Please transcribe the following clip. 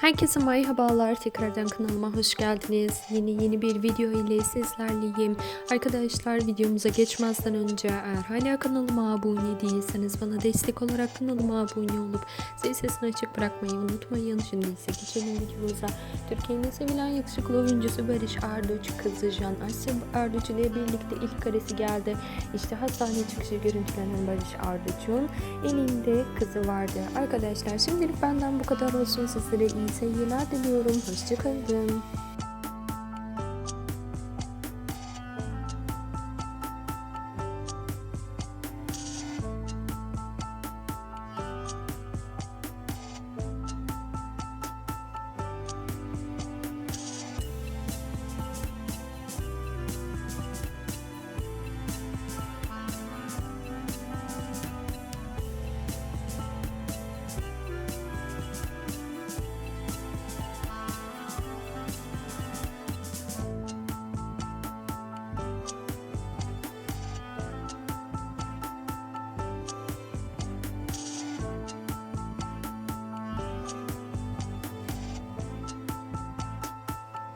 Herkese merhabalar. Tekrardan kanalıma hoş geldiniz. Yeni yeni bir video ile sizlerleyim. Arkadaşlar videomuza geçmezden önce eğer hala kanalıma abone değilseniz bana destek olarak kanalıma abone olup zil sesini açık bırakmayı unutmayın. Şimdi ise geçelim videomuza. Türkiye'nin sevilen yakışıklı oyuncusu Barış Arduç kızı Can Asya Arduç ile birlikte ilk karesi geldi. İşte hastane çıkışı görüntülenen Barış Arduç'un elinde kızı vardı. Arkadaşlar şimdilik benden bu kadar olsun. Sizlere iyi seyirler diliyorum. Hoşçakalın.